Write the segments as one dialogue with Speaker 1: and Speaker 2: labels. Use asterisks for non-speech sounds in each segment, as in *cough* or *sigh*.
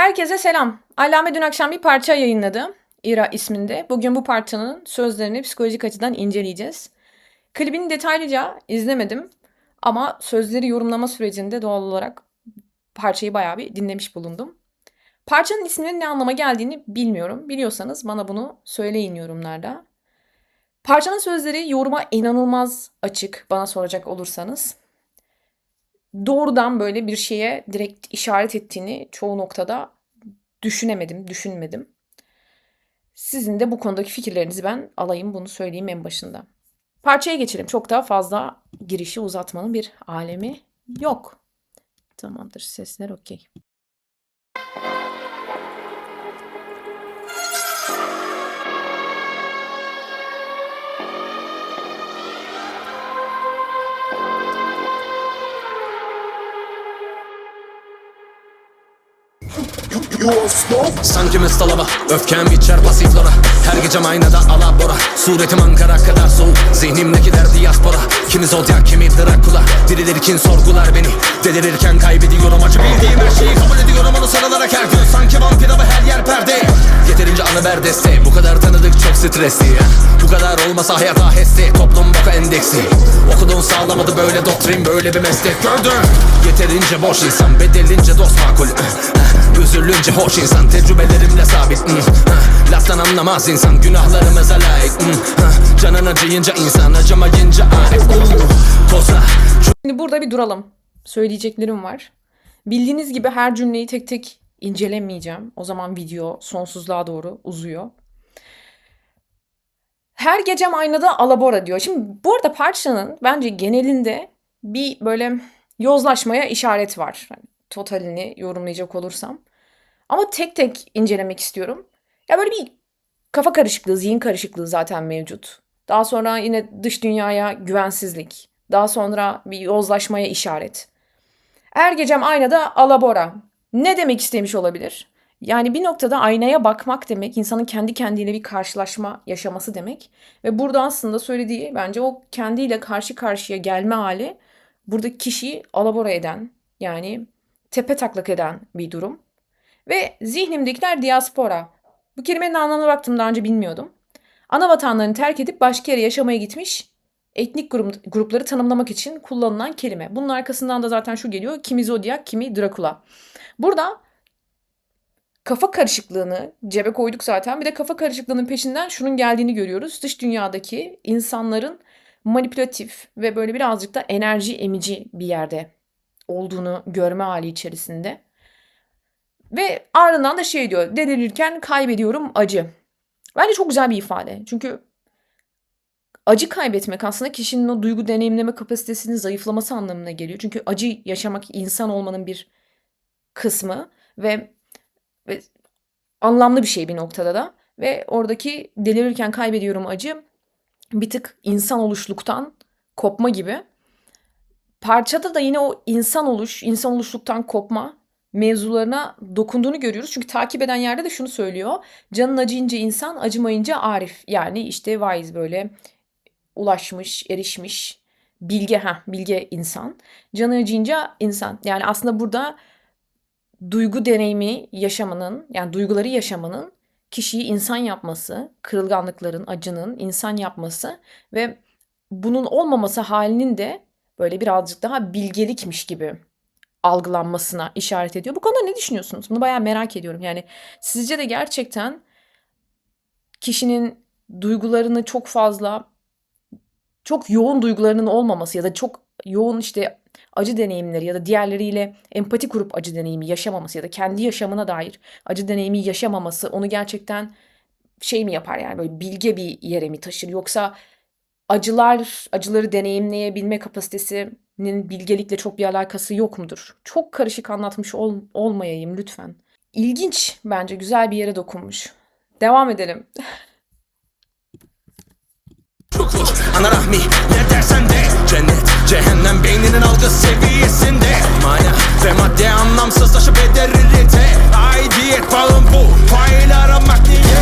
Speaker 1: Herkese selam. Allame dün akşam bir parça yayınladı. İra isminde. Bugün bu parçanın sözlerini psikolojik açıdan inceleyeceğiz. Klibini detaylıca izlemedim. Ama sözleri yorumlama sürecinde doğal olarak parçayı bayağı bir dinlemiş bulundum. Parçanın isminin ne anlama geldiğini bilmiyorum. Biliyorsanız bana bunu söyleyin yorumlarda. Parçanın sözleri yoruma inanılmaz açık bana soracak olursanız. Doğrudan böyle bir şeye direkt işaret ettiğini çoğu noktada düşünemedim, düşünmedim. Sizin de bu konudaki fikirlerinizi ben alayım, bunu söyleyeyim en başında. Parçaya geçelim. Çok daha fazla girişi uzatmanın bir alemi yok. Tamamdır, sesler okey.
Speaker 2: Sanki mestalama Öfkem içer pasiflora. Her gecem aynada alabora. Suretim Ankara kadar soğuk. Zihnimdekiler diaspora. Kimi zodyak kimi Drakula Dirilirken sorgular beni. Delirirken kaybediyorum acı. Bildiğim her şeyi kabul ediyorum. Onu sarılarak her gün. Sanki vampir ama her yer perde. Yeterince anı ver deste Bu kadar tanıdık çok stresli. Bu kadar olmasa hayat aheste. Toplum boka endeksi. Okuduğun sağlamadı böyle doktrin böyle bir meslek. Gördün. Yeterince boş insan bedelince dost makul Üzülünce hoş insan tecrübelerimle sabit ah, Laftan anlamaz insan günahlarımıza layık ah, Canın acıyınca insan acımayınca arif Koza
Speaker 1: Şimdi burada bir duralım. Söyleyeceklerim var. Bildiğiniz gibi her cümleyi tek tek incelemeyeceğim. O zaman video sonsuzluğa doğru uzuyor. Her gecem aynada alabora diyor. Şimdi bu arada parçanın bence genelinde bir böyle yozlaşmaya işaret var. Yani totalini yorumlayacak olursam. Ama tek tek incelemek istiyorum. Ya böyle bir kafa karışıklığı, zihin karışıklığı zaten mevcut. Daha sonra yine dış dünyaya güvensizlik. Daha sonra bir yozlaşmaya işaret. Er gecem aynada alabora. Ne demek istemiş olabilir? Yani bir noktada aynaya bakmak demek, insanın kendi kendiyle bir karşılaşma yaşaması demek. Ve burada aslında söylediği bence o kendiyle karşı karşıya gelme hali burada kişiyi alabora eden, yani tepe taklak eden bir durum. Ve zihnimdekiler diaspora. Bu kelimenin anlamına baktım daha önce bilmiyordum. Ana vatanlarını terk edip başka yere yaşamaya gitmiş etnik grup, grupları tanımlamak için kullanılan kelime. Bunun arkasından da zaten şu geliyor. Kimi Zodiac, kimi Dracula. Burada kafa karışıklığını cebe koyduk zaten. Bir de kafa karışıklığının peşinden şunun geldiğini görüyoruz. Dış dünyadaki insanların manipülatif ve böyle birazcık da enerji emici bir yerde olduğunu görme hali içerisinde. Ve ardından da şey diyor. Delirirken kaybediyorum acı. Bence çok güzel bir ifade. Çünkü acı kaybetmek aslında kişinin o duygu deneyimleme kapasitesinin zayıflaması anlamına geliyor. Çünkü acı yaşamak insan olmanın bir kısmı ve, ve anlamlı bir şey bir noktada da. Ve oradaki delirirken kaybediyorum acı bir tık insan oluşluktan kopma gibi. Parçada da yine o insan oluş, insan oluşluktan kopma mevzularına dokunduğunu görüyoruz. Çünkü takip eden yerde de şunu söylüyor. Canın acıyınca insan, acımayınca arif. Yani işte wise böyle ulaşmış, erişmiş, bilge ha bilge insan. Canı acıyınca insan. Yani aslında burada duygu deneyimi yaşamanın, yani duyguları yaşamanın kişiyi insan yapması, kırılganlıkların, acının insan yapması ve bunun olmaması halinin de böyle birazcık daha bilgelikmiş gibi algılanmasına işaret ediyor. Bu konuda ne düşünüyorsunuz? Bunu bayağı merak ediyorum. Yani sizce de gerçekten kişinin duygularını çok fazla çok yoğun duygularının olmaması ya da çok yoğun işte acı deneyimleri ya da diğerleriyle empati kurup acı deneyimi yaşamaması ya da kendi yaşamına dair acı deneyimi yaşamaması onu gerçekten şey mi yapar yani böyle bilge bir yere mi taşır yoksa acılar acıları deneyimleyebilme kapasitesinin bilgelikle çok bir alakası yok mudur? Çok karışık anlatmış ol, olmayayım lütfen. İlginç bence güzel bir yere dokunmuş. Devam edelim.
Speaker 2: Ana rahmi ne dersen de Cennet cehennem beyninin algı seviyesinde Mana ve madde anlamsızlaşıp eder irite Aidiyet bağım bu paylara maddeye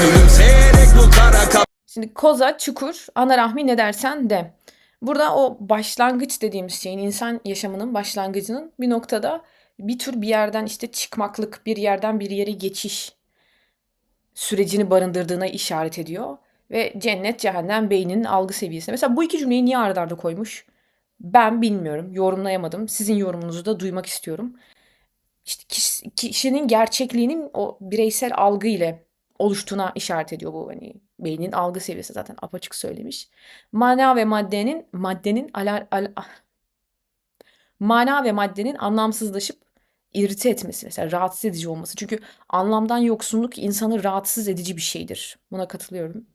Speaker 2: Gülümseyerek bu kara
Speaker 1: Şimdi koza, çukur, ana rahmi ne dersen de. Burada o başlangıç dediğimiz şeyin, insan yaşamının başlangıcının bir noktada bir tür bir yerden işte çıkmaklık, bir yerden bir yere geçiş sürecini barındırdığına işaret ediyor. Ve cennet, cehennem, beyninin algı seviyesi. Mesela bu iki cümleyi niye arda arda koymuş? Ben bilmiyorum, yorumlayamadım. Sizin yorumunuzu da duymak istiyorum. İşte kişi- kişinin gerçekliğinin o bireysel algı ile oluştuğuna işaret ediyor bu hani beynin algı seviyesi zaten apaçık söylemiş. Mana ve maddenin maddenin ala, ala- mana ve maddenin anlamsızlaşıp irite etmesi mesela rahatsız edici olması. Çünkü anlamdan yoksunluk insanı rahatsız edici bir şeydir. Buna katılıyorum.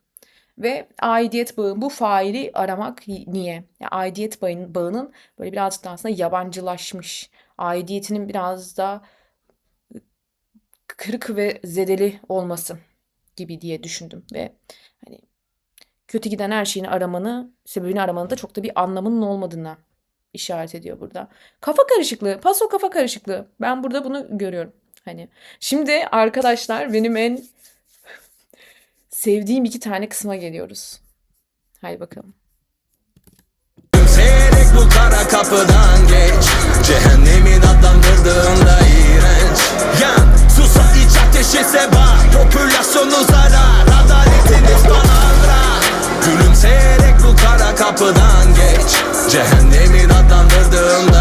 Speaker 1: Ve aidiyet bağı bu faili aramak niye? Ya aidiyet bağının, bağının böyle birazcık da aslında yabancılaşmış, aidiyetinin biraz da kırık ve zedeli olması gibi diye düşündüm ve hani kötü giden her şeyin aramanı, sebebini aramanın da çok da bir anlamının olmadığına işaret ediyor burada. Kafa karışıklığı, paso kafa karışıklığı. Ben burada bunu görüyorum. Hani şimdi arkadaşlar benim en sevdiğim iki tane kısma geliyoruz. Haydi bakalım.
Speaker 2: Seyrek bu kara kapıdan geç Cehennemin adlandırdığında iğrenç Yan susa iç ateşi seba Popülasyonu zarar Adaletiniz palavra Gülümseyerek bu kara kapıdan geç Cehennemin adlandırdığında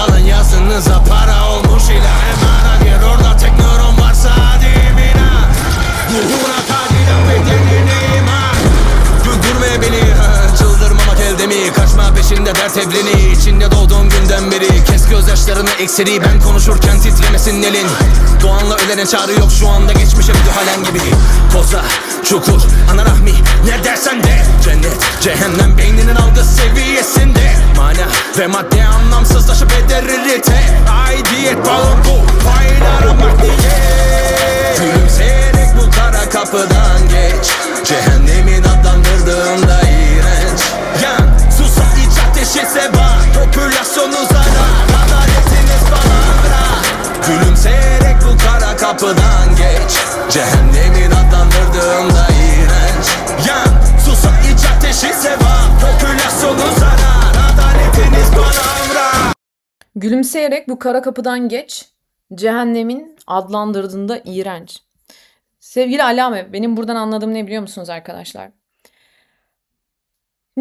Speaker 2: Huzurunuz alın yazınıza para olmuş ilah Emana gir orada tek nöron varsa hadi bina. Ruhuna kadiren bedenine iman. Güldürme beni çıldırmamak elde mi Kaçma peşinde dert evleni içinde doğduğum günden beri Kes gözyaşlarını ekseri. Ben konuşurken titremesin elin. Doğanla ölene çağrı yok. Şu anda geçmişe bir halen gibi. Koza, çukur, ana rahmi ne dersen de Cennet, cehennem beyninin algı seviyesinde. Mana ve madde anlamsızlaşıp eder irite Aidiyet bağı bu fail aramak diye. Gülümseyerek bu kara kapıdan geç. Cehennemin adlandırdığında iğrenç. Yan susa iç ateşi seba. Popülasyonu zarar Adaletiniz palavra Gülümseyerek bu kara kapıdan geç. Cehennemin adlandırdığında
Speaker 1: Gülümseyerek bu kara kapıdan geç, cehennemin adlandırdığında iğrenç. Sevgili Alame, benim buradan anladığım ne biliyor musunuz arkadaşlar?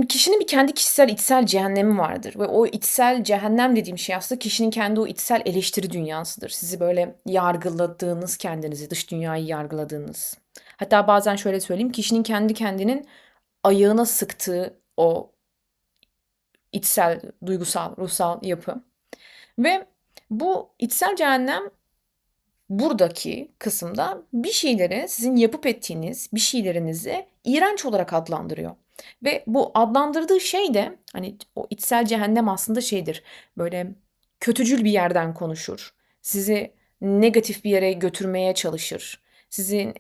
Speaker 1: Kişinin bir kendi kişisel içsel cehennemi vardır ve o içsel cehennem dediğim şey aslında kişinin kendi o içsel eleştiri dünyasıdır. Sizi böyle yargıladığınız kendinizi, dış dünyayı yargıladığınız. Hatta bazen şöyle söyleyeyim, kişinin kendi kendinin ayağına sıktığı o içsel, duygusal, ruhsal yapı. Ve bu içsel cehennem buradaki kısımda bir şeyleri sizin yapıp ettiğiniz bir şeylerinizi iğrenç olarak adlandırıyor. Ve bu adlandırdığı şey de hani o içsel cehennem aslında şeydir. Böyle kötücül bir yerden konuşur. Sizi negatif bir yere götürmeye çalışır. Sizin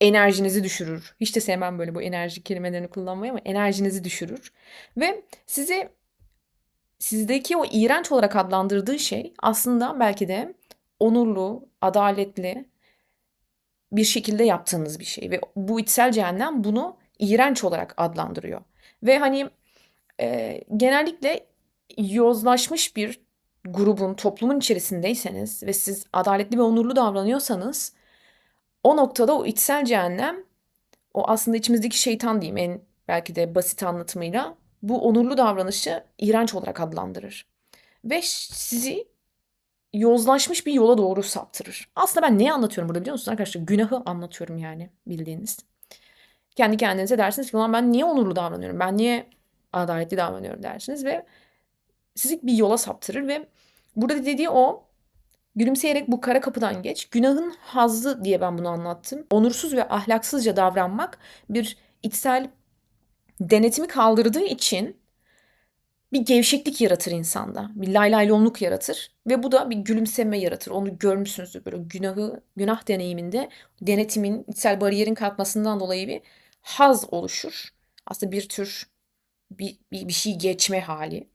Speaker 1: enerjinizi düşürür. Hiç de sevmem böyle bu enerji kelimelerini kullanmayı ama enerjinizi düşürür. Ve sizi sizdeki o iğrenç olarak adlandırdığı şey aslında belki de onurlu, adaletli bir şekilde yaptığınız bir şey ve bu içsel cehennem bunu iğrenç olarak adlandırıyor. Ve hani e, genellikle yozlaşmış bir grubun, toplumun içerisindeyseniz ve siz adaletli ve onurlu davranıyorsanız o noktada o içsel cehennem o aslında içimizdeki şeytan diyeyim en belki de basit anlatımıyla bu onurlu davranışı iğrenç olarak adlandırır. Ve sizi yozlaşmış bir yola doğru saptırır. Aslında ben neyi anlatıyorum burada biliyor musunuz arkadaşlar? Günahı anlatıyorum yani bildiğiniz. Kendi kendinize dersiniz ki ulan ben niye onurlu davranıyorum? Ben niye adaletli davranıyorum dersiniz ve sizi bir yola saptırır ve burada dediği o gülümseyerek bu kara kapıdan geç. Günahın hazzı diye ben bunu anlattım. Onursuz ve ahlaksızca davranmak bir içsel denetimi kaldırdığı için bir gevşeklik yaratır insanda. Bir laylaylonluk yaratır ve bu da bir gülümseme yaratır. Onu görmüşsünüzdür böyle günahı, günah deneyiminde denetimin, içsel bariyerin kalkmasından dolayı bir haz oluşur. aslında bir tür bir, bir, bir şey geçme hali.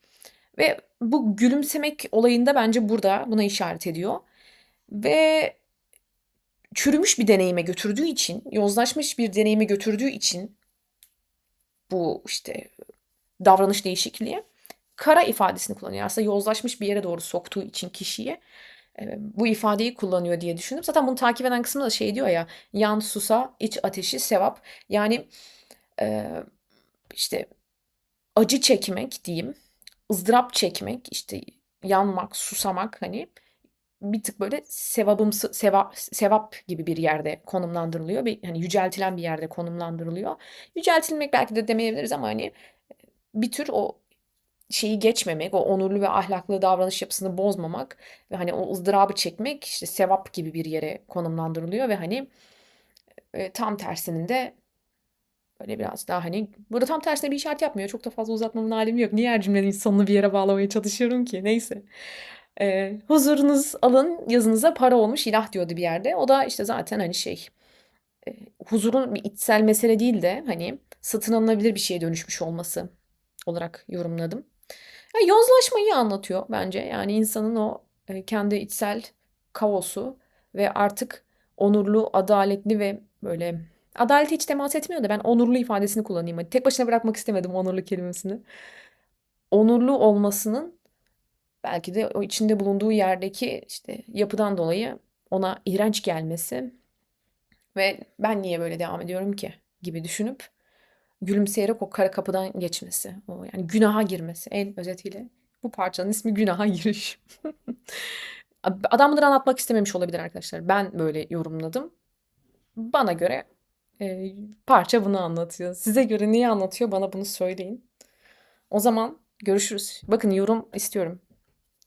Speaker 1: Ve bu gülümsemek olayında bence burada buna işaret ediyor. Ve çürümüş bir deneyime götürdüğü için, yozlaşmış bir deneyime götürdüğü için bu işte davranış değişikliği kara ifadesini kullanıyor. Aslında yozlaşmış bir yere doğru soktuğu için kişiyi e, bu ifadeyi kullanıyor diye düşündüm. Zaten bunu takip eden kısmında da şey diyor ya yan susa iç ateşi sevap. Yani e, işte acı çekmek diyeyim, ızdırap çekmek, işte yanmak, susamak hani bir tık böyle sevabımsı sevap sevap gibi bir yerde konumlandırılıyor. Bir hani yüceltilen bir yerde konumlandırılıyor. Yüceltilmek belki de demeyebiliriz ama hani bir tür o şeyi geçmemek, o onurlu ve ahlaklı davranış yapısını bozmamak ve hani o ızdırabı çekmek işte sevap gibi bir yere konumlandırılıyor ve hani e, tam tersinin de böyle biraz daha hani burada tam tersine bir işaret yapmıyor. Çok da fazla uzatmamın alemi yok. Niye her cümlenin sonunu bir yere bağlamaya çalışıyorum ki? Neyse. E, huzurunuz alın yazınıza para olmuş ilah diyordu bir yerde. O da işte zaten hani şey e, huzurun bir içsel mesele değil de hani satın alınabilir bir şeye dönüşmüş olması olarak yorumladım. Ya yozlaşmayı anlatıyor bence. Yani insanın o e, kendi içsel kaosu ve artık onurlu, adaletli ve böyle adalete hiç temas etmiyor da ben onurlu ifadesini kullanayım. Hadi tek başına bırakmak istemedim onurlu kelimesini. Onurlu olmasının belki de o içinde bulunduğu yerdeki işte yapıdan dolayı ona iğrenç gelmesi ve ben niye böyle devam ediyorum ki gibi düşünüp gülümseyerek o kara kapıdan geçmesi. O yani günaha girmesi en özetiyle. Bu parçanın ismi günaha giriş. *laughs* Adam bunları anlatmak istememiş olabilir arkadaşlar. Ben böyle yorumladım. Bana göre e, parça bunu anlatıyor. Size göre niye anlatıyor bana bunu söyleyin. O zaman görüşürüz. Bakın yorum istiyorum.